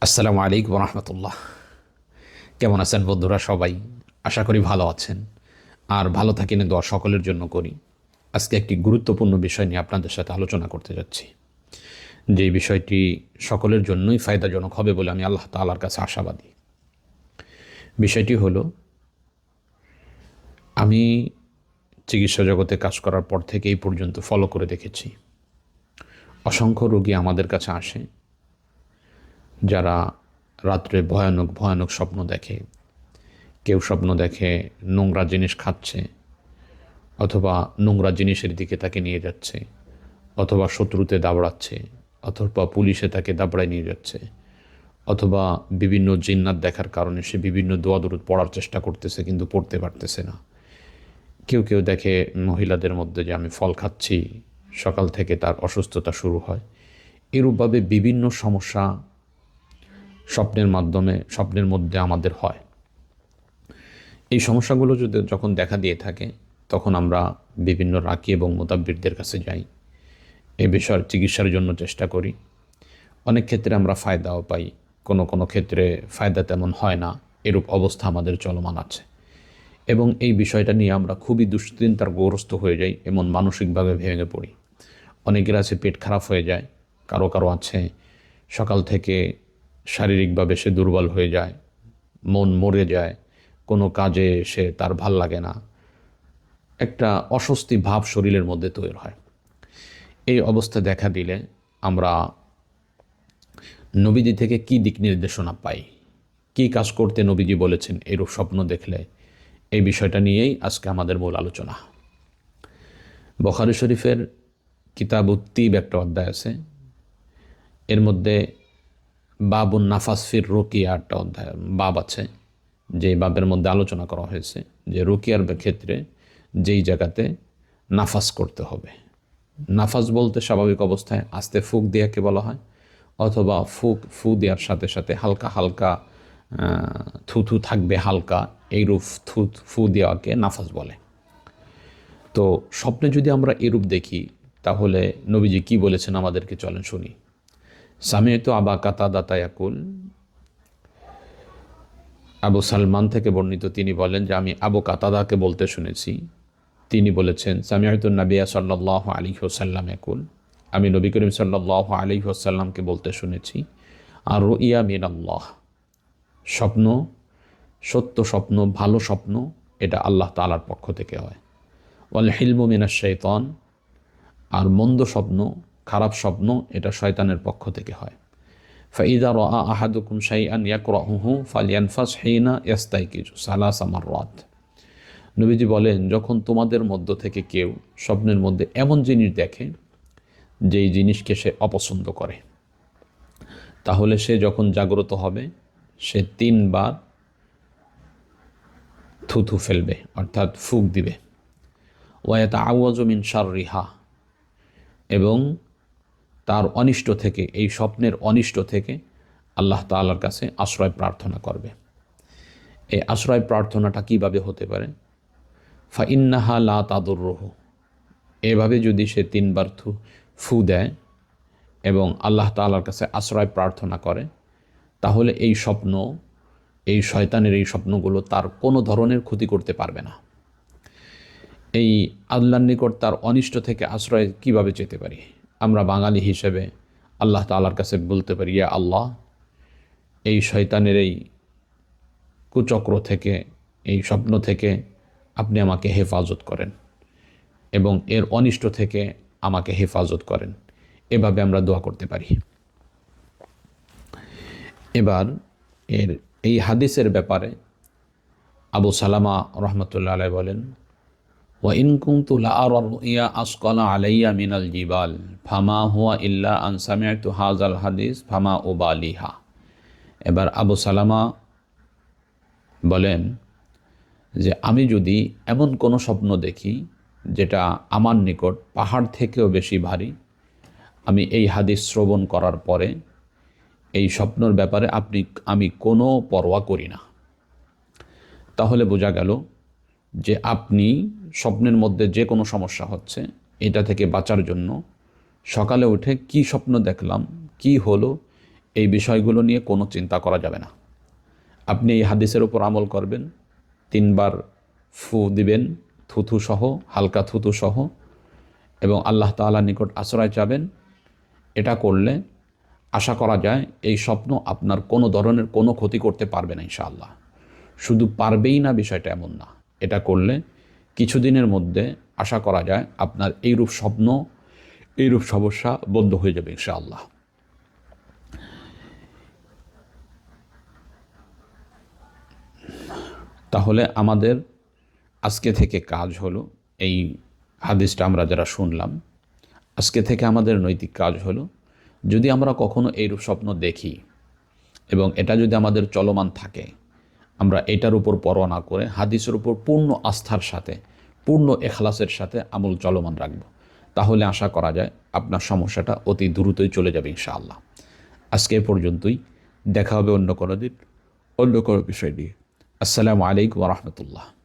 আসসালামু আলাইকুম রহমতুল্লাহ কেমন আছেন বন্ধুরা সবাই? আশা করি ভালো আছেন। আর ভালো থাকেন দোয়া সকলের জন্য করি। আজকে একটি গুরুত্বপূর্ণ বিষয় নিয়ে আপনাদের সাথে আলোচনা করতে যাচ্ছি। যে বিষয়টি সকলের জন্যই ফায়দাজনক হবে বলে আমি আল্লাহ তালার কাছে আশাবাদী। বিষয়টি হলো, আমি চিকিৎসা জগতে কাজ করার পর থেকে এই পর্যন্ত ফলো করে দেখেছি। অসংখ্য রোগী আমাদের কাছে আসে। যারা রাত্রে ভয়ানক ভয়ানক স্বপ্ন দেখে, কেউ স্বপ্ন দেখে নোংরা জিনিস খাচ্ছে অথবা নোংরা জিনিসের দিকে তাকে নিয়ে যাচ্ছে অথবা শত্রুতে দাবড়াচ্ছে অথবা পুলিশে তাকে দাবড়ায় নিয়ে যাচ্ছে অথবা বিভিন্ন জিন্নাত দেখার কারণে সে বিভিন্ন দোয়া দরুদ পড়ার চেষ্টা করতেছে কিন্তু পড়তে পারতেছে না। কেউ কেউ দেখে মহিলাদের মধ্যে যে আমি ফল খাচ্ছি, সকাল থেকে তার অসুস্থতা শুরু হয়। এরূপভাবে বিভিন্ন সমস্যা স্বপ্নের মাধ্যমে, স্বপ্নের মধ্যে আমাদের হয়। এই সমস্যাগুলো যদি যখন দেখা দিয়ে থাকে, তখন আমরা বিভিন্ন রাকি এবং মোতাব্বিরদের কাছে যাই। এ বিষয়ের চিকিৎসার জন্য চেষ্টা করি। অনেক ক্ষেত্রে আমরা ফায়দাও পাই। কোনো কোনো ক্ষেত্রে ফায়দা তেমন হয় না। এরূপ অবস্থা আমাদের চলমান আছে। এবং এই বিষয়টা নিয়ে আমরা খুবই দুশ্চিন্তার গ্রস্ত হয়ে যাই, এমন মানসিকভাবে ভেঙে পড়ি। অনেকের আছে পেট খারাপ হয়ে যায়, কারও কারও আছে সকাল থেকে শারীরিকভাবে সে দুর্বল হয়ে যায়, মন মরে যায়, কোনো কাজে সে তার ভালো লাগে না। একটা অস্বস্তি ভাব শরীরের মধ্যে তৈরি হয়। এই অবস্থা দেখা দিলে আমরা নবীজি থেকে কি দিক নির্দেশনা পাই? কি কাজ করতে নবীজি বলেছেন এরূপ স্বপ্ন দেখলে? এই বিষয়টা নিয়েই আজকে আমাদের মূল আলোচনা। বখারি শরীফের কিতাব উত্তিব একটা অধ্যায় আছে। এর মধ্যে বাবুন নাফাসফির রুকিয়া একটা অধ্যায়, বাব আছে যেই বাবের মধ্যে আলোচনা করা হয়েছে, যে রুকিয়ার ক্ষেত্রে যেই জায়গাতে নাফাস করতে হবে। নাফাস বলতে স্বাভাবিক অবস্থায় আস্তে ফুক দেওয়াকে বলা হয়, অথবা ফুক, ফু দেওয়ার সাথে সাথে হালকা হালকা থুথু থাকবে হালকা, এইরূপ থু, ফু দেওয়াকে নাফাস বলে। তো স্বপ্নে যদি আমরা এরূপ দেখি, তাহলে নবীজি কি বলেছেন আমাদেরকে চলেন শুনি। সামিয়ত আবা কাতা দাতায়াকুল আবু সালমান থেকে বর্ণিত তিনি বলেন যে, আমি আবু কাতাদাকে বলতে শুনেছি। তিনি বলেছেন সামিয়তুল নাবিয়া সাল্লাহ আলী হোসাল্লাম একুল আমি নবী করিম সাল্লাহ আলী হোসাল্লামকে বলতে শুনেছি, আর ইয়া মিন আল্লাহ স্বপ্ন, সত্য স্বপ্ন, ভালো স্বপ্ন, এটা আল্লাহ তালার পক্ষ থেকে হয়। ওয়াল হিলমু মিনাস শৈতন আর মন্দ স্বপ্ন খারাপ স্বপ্ন এটা শয়তানের পক্ষ থেকে হয়। ফাইদা র আহাদুকুম শাইআন ইয়াকরাহুহু ফালিয়ানফাস হিনা ইয়াস্তাইকিজু সালাসা মাররাত। নবীজি বলেন, যখন তোমাদের মধ্য থেকে কেউ স্বপ্নের মধ্যে এমন জিনিস দেখে যেই জিনিসকে সে অপছন্দ করে, তাহলে সে যখন জাগ্রত হবে, সে তিনবার থুথু ফেলবে, অর্থাৎ ফুক দিবে। ওয়াতা আওয়াজমিন সার রিহা এবং তার অনিষ্ট থেকে, এই স্বপ্নের অনিষ্ট থেকে আল্লাহ তাল্লার কাছে আশ্রয় প্রার্থনা করবে। এই আশ্রয় প্রার্থনাটা কীভাবে হতে পারে? ফা ইন্নাহা লা তাদুর রহু এভাবে যদি সে তিনবার থু, ফু দেয় এবং আল্লাহ তাল্লার কাছে আশ্রয় প্রার্থনা করে, তাহলে এই স্বপ্ন, এই শয়তানের এই স্বপ্নগুলো তার কোনো ধরনের ক্ষতি করতে পারবে না। এই আল্লাহর নিকট তার অনিষ্ট থেকে আশ্রয় কীভাবে যেতে পারি? আমরা বাঙালি হিসেবে আল্লাহ তালার কাছে বলতে পারি, ইয়া আল্লাহ, এই শয়তানের এই কুচক্র থেকে, এই স্বপ্ন থেকে আপনি আমাকে হেফাজত করেন এবং এর অনিষ্ট থেকে আমাকে হেফাজত করেন। এভাবে আমরা দোয়া করতে পারি। এবার এর, এই হাদিসের ব্যাপারে আবু সালামা রহমতুল্লাহ আলাই বলেন ওয়াইন কুন্তু ইয়া আসকালা আলাইয়া মিনাল জিবাল ফামা হুয়া ইল্লা আনসামিয়াতু হাজাল হাদিস ফামা ওবালিহা এবার আবু সালামা বলেন যে, আমি যদি এমন কোনো স্বপ্ন দেখি যেটা আমার নিকট পাহাড় থেকেও বেশি ভারী, আমি এই হাদিস শ্রবণ করার পরে এই স্বপ্নর ব্যাপারে আপনি, আমি কোনো পরোয়া করি না। তাহলে বোঝা গেল যে আপনি স্বপ্নের মধ্যে যে কোনো সমস্যা হচ্ছে, এটা থেকে বাঁচার জন্য সকালে উঠে কি স্বপ্ন দেখলাম, কি হলো, এই বিষয়গুলো নিয়ে কোনো চিন্তা করা যাবে না। আপনি এই হাদিসের উপর আমল করবেন, তিনবার ফু দিবেন, থুথু সহ, হালকা থুথু সহ, এবং আল্লাহ তাআলার নিকট আশ্রয় চাবেন। এটা করলে আশা করা যায় এই স্বপ্ন আপনার কোনো ধরনের কোনো ক্ষতি করতে পারবে না ইনশাআল্লাহ। শুধু পারবেই না বিষয়টা এমন না। এটা করলে কিছুদিনের মধ্যে আশা করা যায় আপনার এইরূপ স্বপ্ন, এইরূপ সমস্যা বন্ধ হয়ে যাবে ইনশাআল্লাহ। তাহলে আমাদের আজকে থেকে কাজ হলো, এই হাদিসটা আমরা যারা শুনলাম, আজকে থেকে আমাদের নৈতিক কাজ হলো, যদি আমরা কখনো এইরূপ স্বপ্ন দেখি এবং এটা যদি আমাদের চলমান থাকে আমরা এটার উপর পরোয়া না করে হাদিসের উপর পূর্ণ আস্থার সাথে, পূর্ণ এখলাসের সাথে আমল চলমান রাখব। তাহলে আশা করা যায় আপনার সমস্যাটা অতি দ্রুতই চলে যাবে ইনশাআল্লাহ। আজকে পর্যন্তই। দেখা হবে অন্য কোনো দিন, অন্য কোনো বিষয় নিয়ে। আসসালামু আলাইকুম রহমতুল্লাহ।